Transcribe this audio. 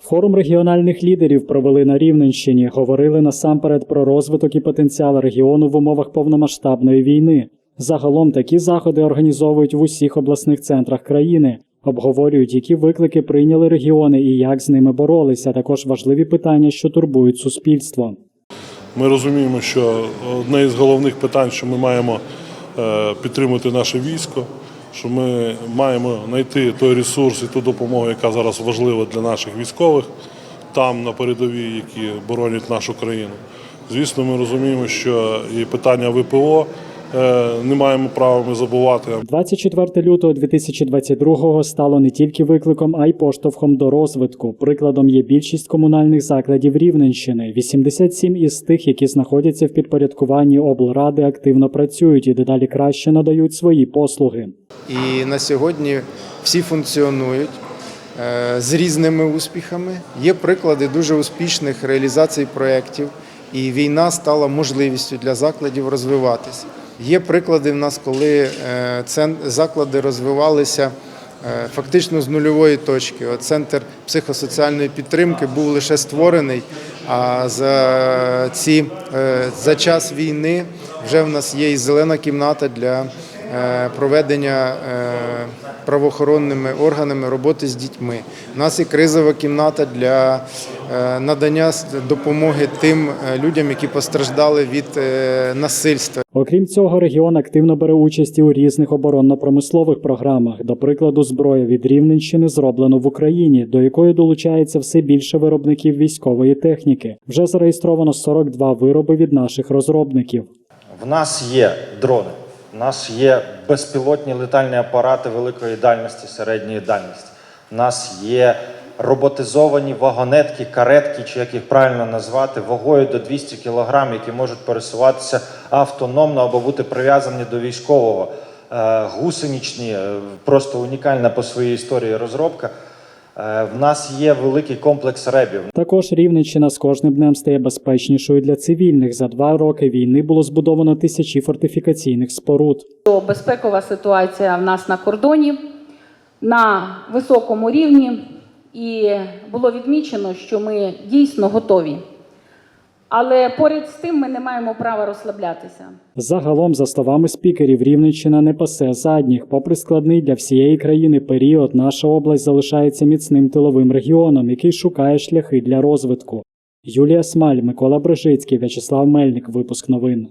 Форум регіональних лідерів провели на Рівненщині. Говорили насамперед про розвиток і потенціал регіону в умовах повномасштабної війни. Загалом такі заходи організовують в усіх обласних центрах країни. Обговорюють, які виклики прийняли регіони і як з ними боролися. Також важливі питання, що турбують суспільство. Ми розуміємо, що одне із головних питань, що ми маємо е, підтримати наше військо, що ми маємо знайти той ресурс і ту допомогу, яка зараз важлива для наших військових там на передовій, які боронять нашу країну. Звісно, ми розуміємо, що і питання ВПО не маємо права ми забувати. 24 лютого 2022 стало не тільки викликом, а й поштовхом до розвитку. Прикладом є більшість комунальних закладів Рівненщини. 87 із тих, які знаходяться в підпорядкуванні облради, активно працюють і дедалі краще надають свої послуги. І на сьогодні всі функціонують е, з різними успіхами. Є приклади дуже успішних реалізацій проєктів, і війна стала можливістю для закладів розвиватися. Є приклади в нас, коли е, заклади розвивалися е, фактично з нульової точки. От центр психосоціальної підтримки був лише створений, а за, ці, е, за час війни вже в нас є і зелена кімната для проведення правоохоронними органами роботи з дітьми. У нас є кризова кімната для е, надання допомоги тим е, людям, які постраждали від е, насильства. Окрім цього, регіон активно бере участь і у різних оборонно-промислових програмах. До прикладу, зброя від Рівненщини зроблено в Україні, до якої долучається все більше виробників військової техніки. Вже зареєстровано 42 вироби від наших розробників. В нас є дрони, в нас є безпілотні летальні апарати великої дальності, середньої дальності. В нас є роботизовані вагонетки, каретки, чи як їх правильно назвати, вагою до 200 кг, які можуть пересуватися автономно або бути прив'язані до військового. Е, Гусеничні, е, просто унікальна по своїй історії розробка. Е, В нас є великий комплекс ребів. Також Рівненщина з кожним днем стає безпечнішою для цивільних. За два роки війни було збудовано тисячі фортифікаційних споруд. безпекова ситуація в нас на кордоні на високому рівні, і було відмічено, що ми дійсно готові. Але поряд з тим ми не маємо права розслаблятися. Загалом, за словами спікерів, Рівненщина не пасе задніх. Попри складний для всієї країни період, наша область залишається міцним тиловим регіоном, який шукає шляхи для розвитку. Юлія Смаль, Микола Брижицький, В'ячеслав Мельник. Випуск новин.